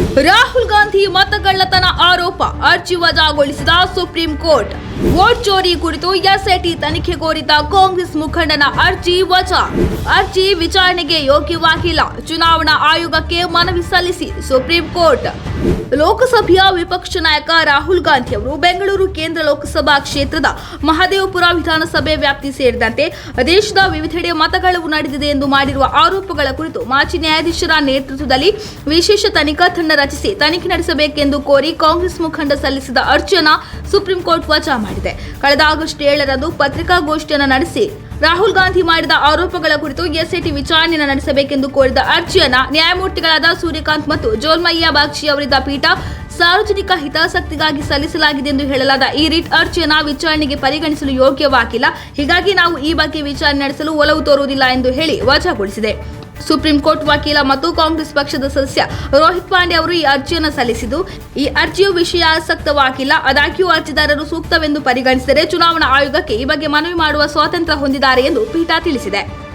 ರಾಹುಲ್ ಗಾಂಧಿ ಮತಗಳ್ಳತನ ಆರೋಪ ಅರ್ಜಿ ವಜಾಗೊಳಿಸಿದ ಸುಪ್ರೀಂ ಕೋರ್ಟ್. ವೋಟ್ ಚೋರಿ ಕುರಿತು ಎಸ್ಐಟಿ ತನಿಖೆ ಕೋರಿದ್ದ ಕಾಂಗ್ರೆಸ್ ಮುಖಂಡನ ಅರ್ಜಿ ವಜಾ. ಅರ್ಜಿ ವಿಚಾರಣೆಗೆ ಯೋಗ್ಯವಾಗಿಲ್ಲ. ಚುನಾವಣಾ ಆಯೋಗಕ್ಕೆ ಮನವಿ ಸಲ್ಲಿಸಿ ಸುಪ್ರೀಂ ಕೋರ್ಟ್. ಲೋಕಸಭೆಯ ವಿಪಕ್ಷ ನಾಯಕ ರಾಹುಲ್ ಗಾಂಧಿ ಅವರು ಬೆಂಗಳೂರು ಕೇಂದ್ರ ಲೋಕಸಭಾ ಕ್ಷೇತ್ರದ ಮಹದೇವಪುರ ವಿಧಾನಸಭೆ ವ್ಯಾಪ್ತಿ ಸೇರಿದಂತೆ ದೇಶದ ವಿವಿಧೆಡೆ ಮತಗಳವು ನಡೆದಿದೆ ಎಂದು ಮಾಡಿರುವ ಆರೋಪಗಳ ಕುರಿತು ಮಾಜಿ ನ್ಯಾಯಾಧೀಶರ ನೇತೃತ್ವದಲ್ಲಿ ವಿಶೇಷ ತನಿಖಾ ತಂಡ ರಚಿಸಿ ತನಿಖೆ ನಡೆಸಬೇಕೆಂದು ಕೋರಿ ಕಾಂಗ್ರೆಸ್ ಮುಖಂಡ ಸಲ್ಲಿಸಿದ ಅರ್ಜಿಯನ್ನ ಸುಪ್ರೀಂ ಕೋರ್ಟ್ ವಜಾ ಮಾಡಿದೆ. ಕಳೆದ ಆಗಸ್ಟ್ ಏಳರಂದು ಪತ್ರಿಕಾಗೋಷ್ಠಿಯನ್ನು ನಡೆಸಿ ರಾಹುಲ್ ಗಾಂಧಿ ಮಾಡಿದ ಆರೋಪಗಳ ಕುರಿತು ಎಸ್ಐಟಿ ವಿಚಾರಣೆ ನಡೆಸಬೇಕೆಂದು ಕೋರಿದ ಅರ್ಜಿಯನ್ನ ನ್ಯಾಯಮೂರ್ತಿಗಳಾದ ಸೂರ್ಯಕಾಂತ್ ಮತ್ತು ಜೋಲ್ಮಯ್ಯ ಬಾಕ್ಷಿ ಅವರಿದ್ದ ಪೀಠ ಸಾರ್ವಜನಿಕ ಹಿತಾಸಕ್ತಿಗಾಗಿ ಸಲ್ಲಿಸಲಾಗಿದೆ ಎಂದು ಹೇಳಲಾದ ಈ ರಿಟ್ ಅರ್ಜಿಯನ್ನ ವಿಚಾರಣೆಗೆ ಪರಿಗಣಿಸಲು ಯೋಗ್ಯವಾಗಿಲ್ಲ. ಹೀಗಾಗಿ ನಾವು ಈ ಬಗ್ಗೆ ವಿಚಾರಣೆ ನಡೆಸಲು ಒಲವು ತೋರುವುದಿಲ್ಲ ಎಂದು ಹೇಳಿ ವಜಾಗೊಳಿಸಿದೆ. ಸುಪ್ರೀಂ ಕೋರ್ಟ್ ವಕೀಲ ಮತ್ತು ಕಾಂಗ್ರೆಸ್ ಪಕ್ಷದ ಸದಸ್ಯ ರೋಹಿತ್ ಪಾಂಡೆ ಅವರು ಈ ಅರ್ಜಿಯನ್ನು ಸಲ್ಲಿಸಿದ್ದು, ಈ ಅರ್ಜಿಯು ವಿಷಯಾಸಕ್ತವಾಗಿಲ್ಲ ಆದಾಗ್ಯೂ ಅರ್ಜಿದಾರರು ಸೂಕ್ತವೆಂದು ಪರಿಗಣಿಸಿದರೆ ಚುನಾವಣಾ ಆಯೋಗಕ್ಕೆ ಈ ಬಗ್ಗೆ ಮನವಿ ಮಾಡುವ ಸ್ವಾತಂತ್ರ್ಯ ಹೊಂದಿದ್ದಾರೆ ಎಂದು ಪೀಠ ತಿಳಿಸಿದೆ.